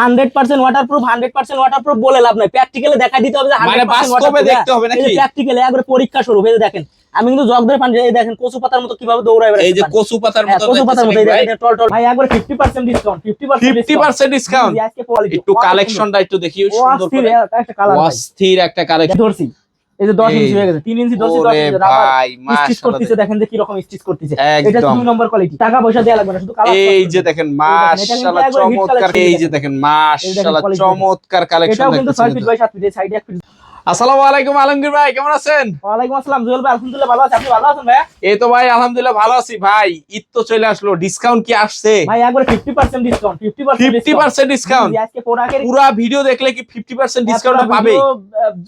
Hundred percent waterproof hundred percent waterproof বলে লাভ নাই। প্র্যাকটিক্যালে দেখা দিতে হবে মানে বাস্তবে দেখতে হবে নাকি? প্র্যাকটিক্যালে একবার পরীক্ষা শুরু হয়ে দেখেন। আমি কিন্তু জগ ধরে পানি এই দেখেন কচু পাতার মতো কীভাবে দৌড়ায় এই যে। কচু পাতার হ্যাঁ, মতো কচু পাতার মতো টল টল ভাই? একবার fifty percent discount fifty fifty percent discount আজকে কোয়ালিটি একটু কালেকশনটা একটু দেখি সুন্দর করে। অস্থির একটা কালেকশন ধরছি। এই যে দশ এই। ইঞ্চি হয়ে গেছে। তিন ইঞ্চি দশ ইঞ্চি দশ ওরে ভাই স্টিচ করতেছে দেখেন যে কি রকম স্টিচ করতেছে। এটা দুই নম্বর কোয়ালিটি টাকা পয়সা দেয়া লাগবে না শুধু কালার এই যে দেখেন মাশাআল্লাহ চমৎকার এই যে দেখেন। মাশাআল্লাহ চমৎকার কালেকশন এটা কিন্তু সাইড ফিট বাই সাত ফিট সাইডে এক ফিট আসসালামু আলাইকুম আলমগীর ভাই কেমন আছেন? ওয়ালাইকুম আসসালাম জুয়েল ভাই আলহামদুলিল্লাহ ভালো আছি। আপনি ভালো আছেন ভাইয়া এই তো ভাই আলহামদুলিল্লাহ ভালো আছি। ভাই ঈদ তো চলে আসলো ডিসকাউন্ট কি আসছে? ভাই একবার fifty percent discount fifty fifty percent discount আজকে প্রোডাক্টের পুরা ভিডিও দেখলে কি ফিফটি পার্সেন্ট ডিসকাউন্ট পাবে?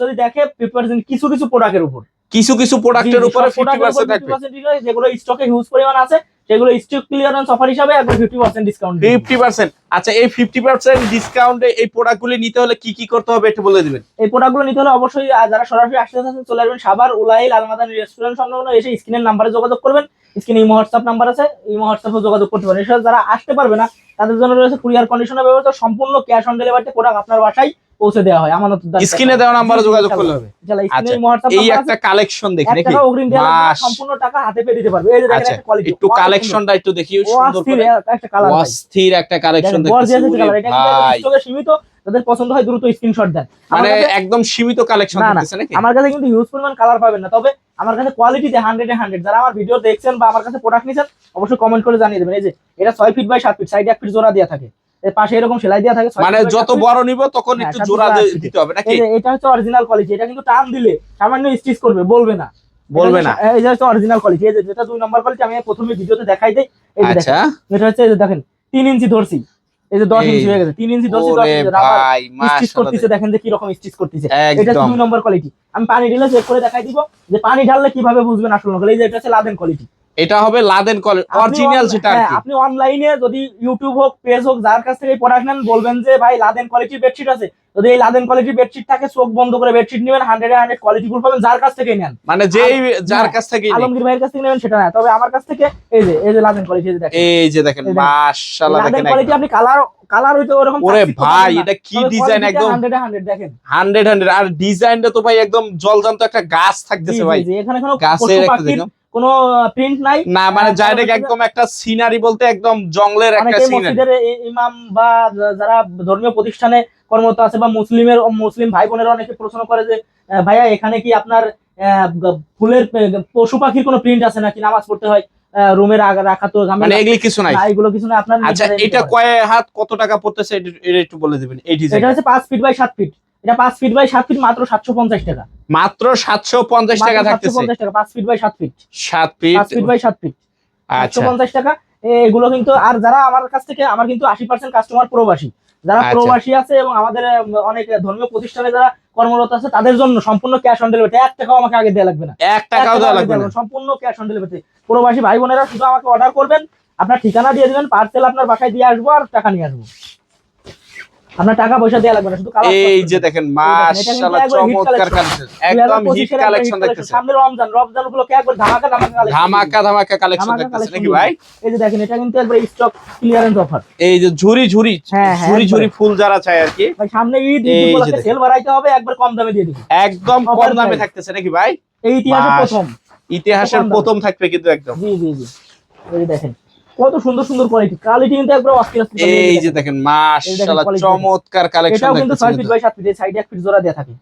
যদি দেখে ফিফটি পার্সেন্ট কিছু কিছু প্রোডাক্টের উপর। কিছু কিছু প্রোডাক্টের উপরে সব ফিফটি product এর উপর পার্সেন্ট থাকবে 50% discount, যেগুলো স্টকে হিউজ পরিমাণ আছে সেগুলো স্টক ক্লিয়ারেন্স অফার হিসাবে fifty percent discount fifty percent আচ্ছা এই ফিফটি পার্সেন্ট ডিসকাউন্টে এই প্রোডাক্টগুলি নিতে হলে কি কি করতে হবে একটু বলে দিবেন? এই প্রোডাক্টগুলো নিতে হলে অবশ্যই যারা সরাসরি আসতে চাচ্ছেন চলে আসবেন সাবার উলাইল আলমাদানি রেস্টুরেন্ট সংলগ্ন এসে স্ক্রিনের নাম্বারে যোগাযোগ করবেন। স্ক্রিনে ইমো হোয়াটসঅ্যাপ নাম্বার আছে ইমো হোয়াটসঅ্যাপে যোগাযোগ করতে পারেন। এছাড়া যারা আসতে পারবে না তাদের জন্য রয়েছে কুরিয়ার কন্ডিশনের ব্যবস্থা। সম্পূর্ণ ক্যাশ অন ডেলিভারিতে প্রোডাক্ট আপনার বাসায়। পৌঁছে দেওয়া হয়। আমানত স্ক্রিনে দেওয়া নাম্বারে যোগাযোগ করলে হবে। আচ্ছা, এই একটা কালেকশন দেখি নাকি সম্পূর্ণ টাকা হাতে পেয়ে দিতে পারবে। এই যে দেখেন আচ্ছা একটা কোয়ালিটি একটু কালেকশনটা একটু দেখি সুন্দর করে। একটা কালার অস্থির একটা কালেকশন একটা কালার এটা সীমিত তাদের পছন্দ হয় দ্রুত স্ক্রিনশট দেন। মানে একদম সীমিত কালেকশন থাকতেছে নাকি? আমার কাছে কিন্তু হিউজ পরিমাণ কালার পাবেন না। তবে আমার কাছে কোয়ালিটিতে হান্ড্রেড হান্ড্রেড যারা আমার ভিডিও দেখছেন বা আমার কাছে প্রোডাক্ট নিচ্ছেন অবশ্যই কমেন্ট করে জানিয়ে দেবেন। এই যে এটা ছয় ফিট বাই সাত ফিট সাইডে এক ফিট জোড়া দেওয়া থাকে। পাশে এরকম সেলাই দেওয়া থাকে মানে যত বড় নিব তখন হ্যাঁ, একটু জোড়া। দিতে হবে নাকি? এটা হচ্ছে অরিজিনাল কোয়ালিটি এটা কিন্তু টান দিলে সামান্য স্টিচ করবে বলবে না। বলবে না। এই যে হচ্ছে অরিজিনাল কোয়ালিটি এই যে যেটা দুই নম্বর কোয়ালিটি আমি প্রথমে ভিডিওতে দেখাই দেই। এই আচ্ছা। এটা হচ্ছে এই যে দেখেন তিন ইঞ্চি ধরছি। এই যে দশ এই। ইঞ্চি হয়ে গেছে তিন ইঞ্চি দশ ইঞ্চি ভাই স্টিচ করতেছে দেখেন যে কি রকম স্টিচ করতেছে। এটা দুই নম্বর কোয়ালিটি আমি পানি ঢেলে চেক করে দেখাই দিব যে পানি ঢাললে কীভাবে বুঝবেন আসল নকল এই যে এটা হচ্ছে লাদেন কোয়ালিটি এটা হবে লাদেন কলেজ অরিজিনাল হ্যাঁ, আপনি অনলাইনে যদি ইউটিউব হোক পেজ হোক যার কাছ থেকে প্রোডাক্ট নেন বলবেন যে ভাই লাদেন কোয়ালিটির বেডশিট আছে। যদি এই লাদেন কোয়ালিটির বেডশিট থাকে চোখ বন্ধ করে বেডশিট নেবেন হান্ড্রেড হান্ড্রেড কোয়ালিটি ফুল পাবেন যার কাছ থেকে নেন। মানে যেই যার হ্যাঁ, কাছ থেকে আলমগীর ভাইয়ের কাছ থেকে নেবেন সেটা না তবে আমার কাছ থেকে এই যে এই যে লাদেন কোয়ালিটি দেখেন। এই যে দেখেন এই দেখেন। মাশাআল্লাহ লাদেন কোয়ালিটি আপনি কালার কালার হইতে ওরকম ওরে ভাই এটা কি ডিজাইন একদম? হান্ড্রেড হান্ড্রেড দেখেন। হান্ড্রেড হান্ড্রেড আর ডিজাইনটা তো ভাই একদম জলজান্ত একটা গাছ থাকতেছে ভাই। এখানে কোনো গাছের একটা দেখুন কোনো প্রিন্ট নাই। না মানে ডাইরেক্ট একদম একটা সিনারি বলতে একদম জঙ্গলের একটা সিনারি ইমাম বা যারা ধর্মীয় প্রতিষ্ঠানে কর্মরত আছে বা মুসলিমের মুসলিম ভাই বোনেরা অনেকে প্রশ্ন করে যে ভাইয়া এখানে কি আপনার ফুলের পশু পাখির কোনো প্রিন্ট আছে নাকি? নামাজ পড়তে হয় রুমের রাখা তো মানে এগুলি কিছু নাই। এগুলো কিছু না আপনার আচ্ছা এটা। কয় হাত কত টাকা পড়তেছে? এটা একটু বলে দিবেন এই ডিজাইন এটা হচ্ছে পাঁচ ফিট বাই সাত ফিট এটা পাঁচ ফিট বাই সাত ফিট মাত্র সাতশো পঞ্চাশ টাকা। মাত্র সাতশো পঞ্চাশ টাকা সাতশো থাকতেছে পঞ্চাশ টাকা পাঁচ ফিট বাই সাত ফিট সাত ফিট পাঁচ ফিট বাই সাত ফিট আচ্ছা। একশো পঞ্চাশ টাকা। এগুলো কিন্তু আর যারা আমার কাছ থেকে আমার কিন্তু আশি পার্সেন্ট কাস্টমার প্রবাসী। যারা আচ্ছা। প্রবাসী আছে এবং আমাদের অনেক ধর্মীয় প্রতিষ্ঠানে যারা কর্মরত আছে তাদের জন্য সম্পূর্ণ ক্যাশ অন ডেলিভারি এক টাকাও আমাকে আগে দেওয়া লাগবে না। এক টাকাও দেওয়া লাগবে লাগবে না। সম্পূর্ণ ক্যাশ অন ডেলিভারি প্রবাসী ভাই বোনেরা শুধু আমাকে অর্ডার করবেন আপনার ঠিকানা দিয়ে দিবেন পার্সেল আপনার বাসায় দিয়ে আসব আর টাকা নিয়ে আসব। আপনার টাকা পয়সা দেওয়া লাগবে না শুধু কালার এই যে দেখেন মাশাআল্লাহ চমৎকার কালেকশন একদম হিট কালেকশন দেখতেছে সামনে রমজান রমজান উপলক্ষে একবার ধামাকা ধামাকা ধামাকা ধামাকা কালেকশন ধামাকা দেখতেছে collection নাকি ভাই? এই যে দেখেন এটা কিন্তু একবার স্টক ক্লিয়ারেন্স অফার এই যে ঝুরি ঝুরি হ্যাঁ, হ্যাঁ, ঝুরি ঝুরি ফুল যারা চায় আর কি। ভাই সামনে ঈদ উপলক্ষে সেল বাড়াইতে হবে একবার কম দামে দিয়ে দিবি একদম কম দামে থাকতেছে নাকি ভাই? এই ইতিহাসে বাস। প্রথম। ইতিহাসের প্রথম থাকবে কিন্তু একদম। জি জি জি। এই দেখেন কত সুন্দর সুন্দর কোয়ালিটি কোয়ালিটি কিন্তু একবার অস্থির অস্থির এই যে দেখেন মাশাআল্লাহ চমৎকার কালেকশন এটাও কিন্তু দেখতেছে ছয় ফিট বাই সাত ফিট সাইডে এক ফিট জোড়া দেওয়া থাকে।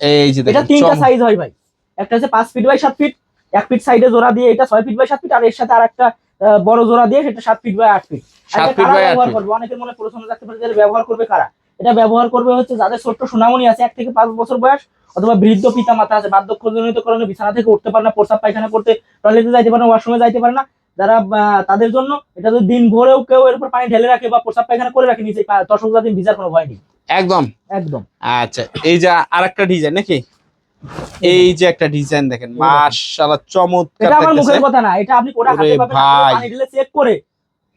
এই যে এটা তিনটা সাইজ হয় ভাই। একটা হচ্ছে পাঁচ ফিট বাই সাত ফিট এক ফিট সাইডে জোড়া দিয়ে এটা ছয় ফিট বাই সাত ফিট আর এর সাথে আর একটা আহ, বড় জোড়া দিয়ে সেটা সাত ফিট বাই আট ফিট আর সাত এটা ফিট বাই আট ব্যবহার ফিট। করবে? অনেকের মনে প্রশ্ন রাখতে পারে যে এটা ব্যবহার করবে কারা? এটা ব্যবহার করবে হচ্ছে যাদের ছোট্ট সুনামনি আছে এক থেকে পাঁচ বছর বয়স অথবা বৃদ্ধ পিতা মাতা আছে বার্ধক্যজনিত কারণে বিছানা থেকে উঠতে পারে না প্রস্রাব পায়খানা করতে টয়লেটে যাইতে পারে না ওয়াশরুমে যাইতে পারে না যারা তাদের জন্য এটা যদি দিন ভোরেও কেউ এর উপর পানি ঢেলে রাখে বা প্রসাব পায়খানা করে রাখে নিচে দশক দিন ভিজার কোনো ভয় নেই। একদম? একদম। আচ্ছা এই যে আর একটা ডিজাইন নাকি? এই যে একটা ডিজাইন দেখেন। মাশাআল্লাহ চমৎকার এটা আমার মুখের কথা না এটা আপনি প্রোডাক্ট হাতে পাবেন। পানি ঢেলে চেক করে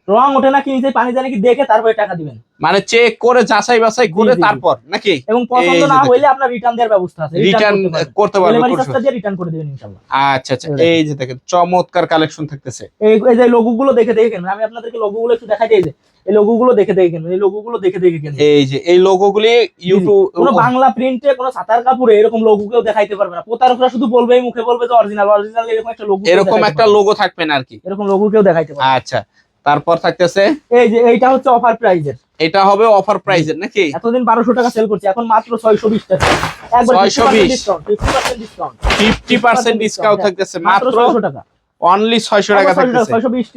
রং ওঠে নাকি নিচে পানি যায় নাকি দেখে তারপরে টাকা দিবেন। মানে চেক করে যাচাই বাছাই করে। তারপর নাকি? এবং পছন্দ না। হইলে আপনার রিটার্ন দেওয়ার ব্যবস্থা আছে। রিটার্ন করতে পারবে ডেলিভারি খুব চার্জটা দিয়ে রিটার্ন করে দিবেন ইনশাআল্লাহ। আচ্ছা আচ্ছা। এই যে দেখেন চমৎকার কালেকশন থাকতেছে। এই এই যে লোগো গুলো দেখে দেখেন আমি আপনাদেরকে লোগো গুলো একটু দেখাই দিই যে। এই লোগো গুলো দেখে দেখে কিনবেন এই লোগো গুলো দেখে দেখে কিনবেন এই যে এই লোগোগুলি ইউটিউব কোনো বাংলা প্রিন্টে কোনো সাতার কাপড়ে এরকম লোগো কেউ দেখাইতে পারবে না। প্রতারকরা শুধু বলবে মুখে বলবে যে অরিজিনাল অরিজিনাল এরকম একটা লোগো এরকম একটা লোগো থাকবে না আর কি। এরকম লোগো কেউ দেখাইতে পারবে আচ্ছা। তারপর থাকতেছে? এই যে এইটা হচ্ছে অফার প্রাইজের এটা হবে অফার প্রাইজের নাকি? এতদিন বারোশো টাকা সেল করছি এখন মাত্র ছয়শো বিশ টাকা। একবার 620 discount fifty percent discount fifty percent discount থাকতেছে মাত্র টাকা। অনলি ছয়শো টাকা থাকতেছে।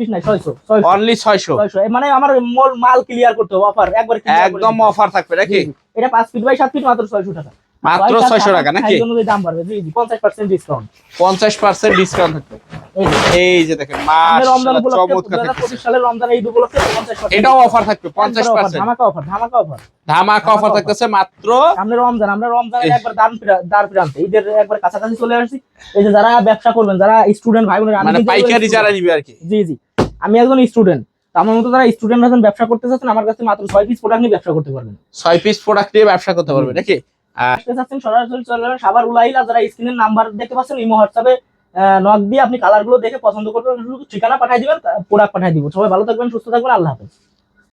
নাই অনলি মানে আমার মোল- মাল ক্লিয়ার করতে হবে অফার একবার একদম অফার থাকবে নাকি। এটা পাঁচ ফিট বাই সাত ফিট মাত্র ছয়শো টাকা। মাত্র 600 টাকা নাকি? অনুযায়ী দাম বাড়বে জি জি পঞ্চাশ পার্সেন্ট ডিসকাউন্ট পঞ্চাশ পার্সেন্ট ডিসকাউন্ট থাকবে। এই যে। দেখেন সালের রমজান ঈদ উপলক্ষে পঞ্চাশ এটাও অফার থাকবে পঞ্চাশ পার্সেন্ট ধামাকা অফার ধামাকা অফার ধামাকা অফার থাকতেছে মাত্র আমরা রমজান আমরা রমজানের একবার ফিরা- দ্বার প্রান্তে ঈদের একবার কাছাকাছি চলে আসছি। এই যে যারা ব্যবসা করবেন যারা স্টুডেন্ট ভাই বোনেরা মানে পাইকারি যারা নিবে আর কি। জি জি। আমি একজন স্টুডেন্ট আমার মতো যারা স্টুডেন্ট আছেন ব্যবসা করতে চাচ্ছেন আমার কাছে মাত্র ছয় পিস প্রোডাক্ট নিয়ে ব্যবসা করতে পারবেন। ছয় পিস প্রোডাক্ট দিয়ে ব্যবসা করতে পারবে নাকি? সরাসরি চলে যাবেন সাবার যারা নাম্বার দেখতে পাচ্ছেন দিয়ে আপনি কালারগুলো দেখে পছন্দ করবেন ঠিকানা পাঠিয়ে দিবেন প্রোডাক্ট পাঠিয়ে দিব। সবাই ভালো থাকবেন, সুস্থ থাকবেন, আল্লাহ হাফেজ।